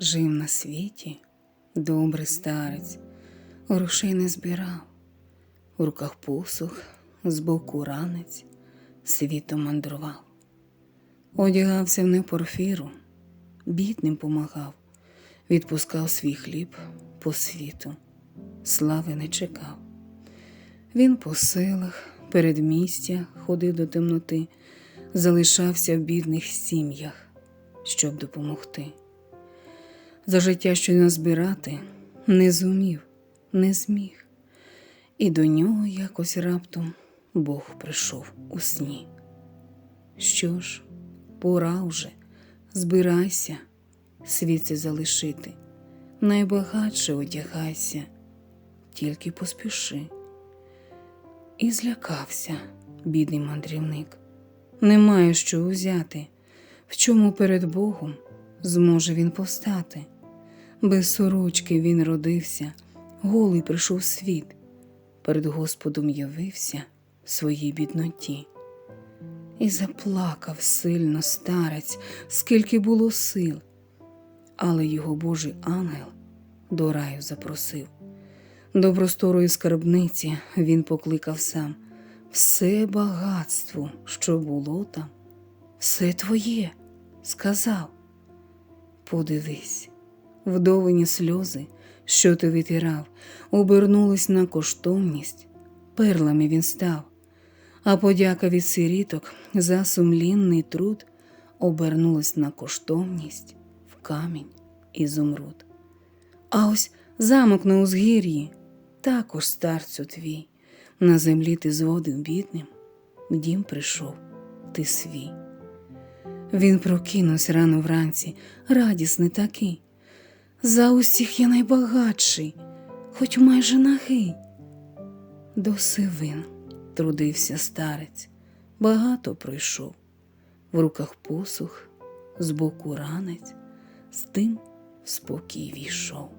Жив на світі добрий старець, грошей не збирав, в руках посух, збоку ранець, світом мандрував. Одягався в непорфіру, бідним помагав, відпускав свій хліб по світу, слави не чекав. Він по селах, передмістя ходив до темноти, залишався в бідних сім'ях, щоб допомогти. За життя що назбирати не зумів, не зміг, і до нього якось раптом Бог прийшов у сні. Що ж, пора вже, збирайся, світ залишити, найбагатше одягайся, тільки поспіши. І злякався, бідний мандрівник. Немає що узяти, в чому перед Богом зможе він повстати. Без сорочки він родився, голий прийшов світ, перед Господом явився в своїй бідноті. І заплакав сильно старець, скільки було сил, але його Божий ангел до раю запросив. До просторої скарбниці він покликав сам все багатство, що було там, все твоє, сказав. Подивись, вдовині сльози, що ти витирав, обернулись на коштовність, перлами він став, а подяка від сиріток за сумлінний труд обернулась на коштовність в камінь і зумруд. А ось замок на узгір'ї, також старцю твій, на землі ти зводив бідним, в дім прийшов ти свій. Він прокинувся рано вранці, радісний такий. За усіх я найбагатший, хоч майже нагий. До сивин трудився старець, багато пройшов, в руках посух, збоку ранець, з тим спокій війшов.